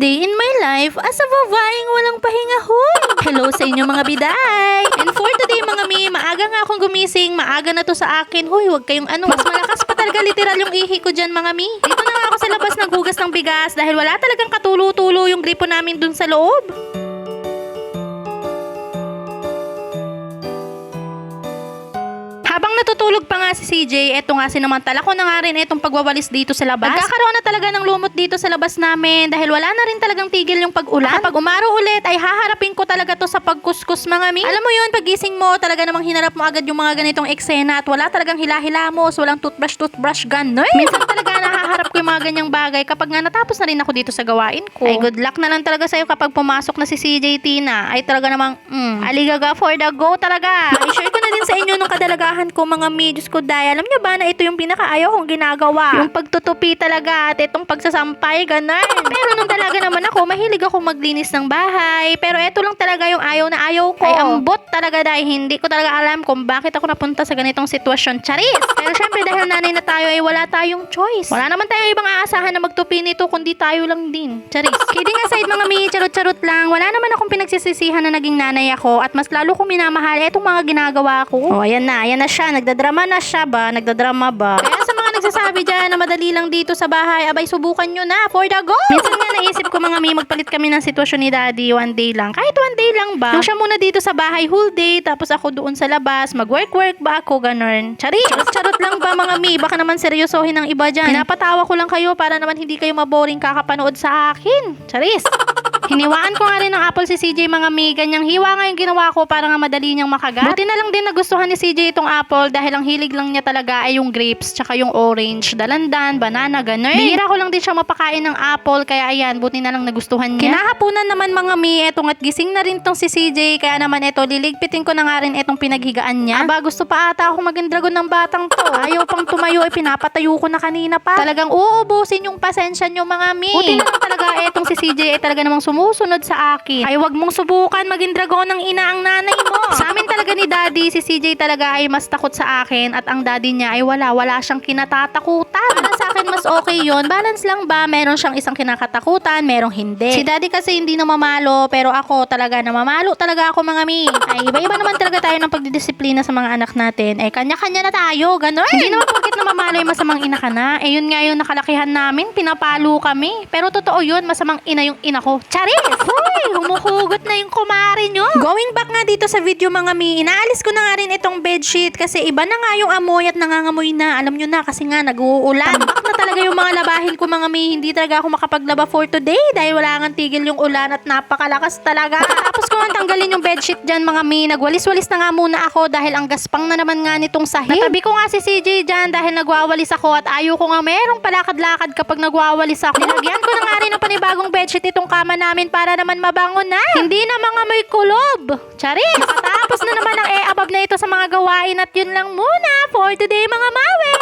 day in my life as a babaeng walang pahinga hoy. Hello sa inyo mga biday. And for today mga mi, maaga nga akong gumising, maaga na to sa akin. Hoy, wag kayong ano. Mas malakas pa talaga literal yung ihi ko dyan mga mi. Dito na nga ako sa labas naghugas ng bigas dahil wala talagang katulo-tulo yung gripo namin dun sa loob. Habang natutulog pa nga si CJ, eto nga sinamantala ko na nga rin itong pagwawalis dito sa labas. Nagkakaroon na talaga ng lumot dito sa labas namin dahil wala na rin talagang tigil yung pag-ulan. Kapag umaro ulit ay haharapin ko talaga to sa pagkuskus mga mi. Alam mo yun, pagising mo, talaga namang hinarap mo agad yung mga ganitong eksena at wala talagang hila-hilamos, walang toothbrush-toothbrush ganun. Minsan talaga nahaharap ko yung mga ganyang bagay kapag nga natapos na rin ako dito sa gawain ko. Ay good luck na lang talaga sa'yo kapag pumasok na si CJ Tina. Ay talaga namang, mm, aligaga for the go talaga. I-share ko na din sa inyo nung kadalagahan ko mga mi. Diyos ko, Day, alam niyo ba na ito yung pinakaayaw kong ginagawa? Yung pagtutupi talaga at itong pagsasampay, ganun. Pero nung dalaga naman ako, mahilig ako maglinis ng bahay. Pero ito lang talaga yung ayaw na ayaw ko. Ay, ambot talaga dahil hindi ko talaga alam kung bakit ako napunta sa ganitong sitwasyon. Charis! Pero syempre dahil nanay na tayo ay wala tayong choice. Wala naman tayong ibang aasahan na magtupi nito kundi tayo lang din. Charis. Kidding aside mga mi, charot-charot lang. Wala naman akong pinagsisisihan na naging nanay ako at mas lalo kong minamahal itong mga ginagawa ko. Oh, ayan na, ayan na siya. Nagdadrama na siya ba? Nagdadrama ba? Kaya sa mga nagsasabi dyan na madali lang dito sa bahay, abay subukan nyo na for the go! Minsan nga naisip ko mga mi, magpalit kami ng sitwasyon ni daddy one day lang. Kahit one day lang ba? Yung siya muna dito sa bahay whole day, tapos ako doon sa labas, mag-work-work ba ako, ganun. Chari! Charot-charot lang ba mga mi? Baka naman seryosohin ng iba dyan. Pinapatawa ko lang kayo para naman hindi kayo maboring kakapanood sa akin. Charis! Hiniwaan ko nga rin ng apple si CJ mga mi. Ganyang hiwa nga yung ginawa ko para nga madali niyang makagat. Buti na lang din nagustuhan ni CJ itong apple dahil ang hilig lang niya talaga ay yung grapes tsaka yung orange, dalandan, banana, ganun. Bihira ko lang din siya mapakain ng apple kaya ayan, buti na lang nagustuhan niya. Kinahapunan naman mga mi, etong at gising na rin tong si CJ kaya naman eto, liligpitin ko na nga rin etong pinaghigaan niya. Aba, gusto pa ata ako maging dragon ng batang to. Ayaw pang tumayo, eh, pinapatayo ko na kanina pa. Talagang uubusin yung pasensya niyo mga mi. Buti na lang talaga etong si CJ ay talaga namang sumusunod sa akin. Ay wag mong subukan maging dragon ng ina ang nanay mo. sa amin talaga ni daddy, si CJ talaga ay mas takot sa akin at ang daddy niya ay wala, wala siyang kinatatakutan. Para sa akin mas okay yon Balance lang ba? Meron siyang isang kinakatakutan, merong hindi. Si daddy kasi hindi na mamalo, pero ako talaga na mamalo talaga ako mga mi. Ay iba-iba naman talaga tayo ng pagdidisiplina sa mga anak natin. Eh kanya-kanya na tayo, ganun. Hindi naman porkit na mamalo yung masamang ina ka na. Eh yun nga yung nakalakihan namin, pinapalo kami. Pero totoo yun, masamang ina yung ina ko. Charis! Hoy, humuhugot na yung kumari nyo. Going back nga dito sa video mga mi, inaalis ko na nga rin itong bedsheet kasi iba na nga yung amoy at nangangamoy na. Alam nyo na kasi nga nag-uulan. Talaga yung mga labahin ko mga mi. Hindi talaga ako makapaglaba for today dahil wala nga tigil yung ulan at napakalakas talaga. Tapos ko nga tanggalin yung bedsheet dyan mga mi. Nagwalis-walis na nga muna ako dahil ang gaspang na naman nga nitong sahig. Natabi ko nga si CJ dyan dahil nagwawalis ako at ayaw ko nga merong palakad-lakad kapag nagwawalis ako. Nilagyan ko na nga rin ng panibagong bedsheet itong kama namin para naman mabango na. Hindi na mga may kulob. Charis! Nakatapos na naman ang e-abab na ito sa mga gawain at yun lang muna for today mga mawe.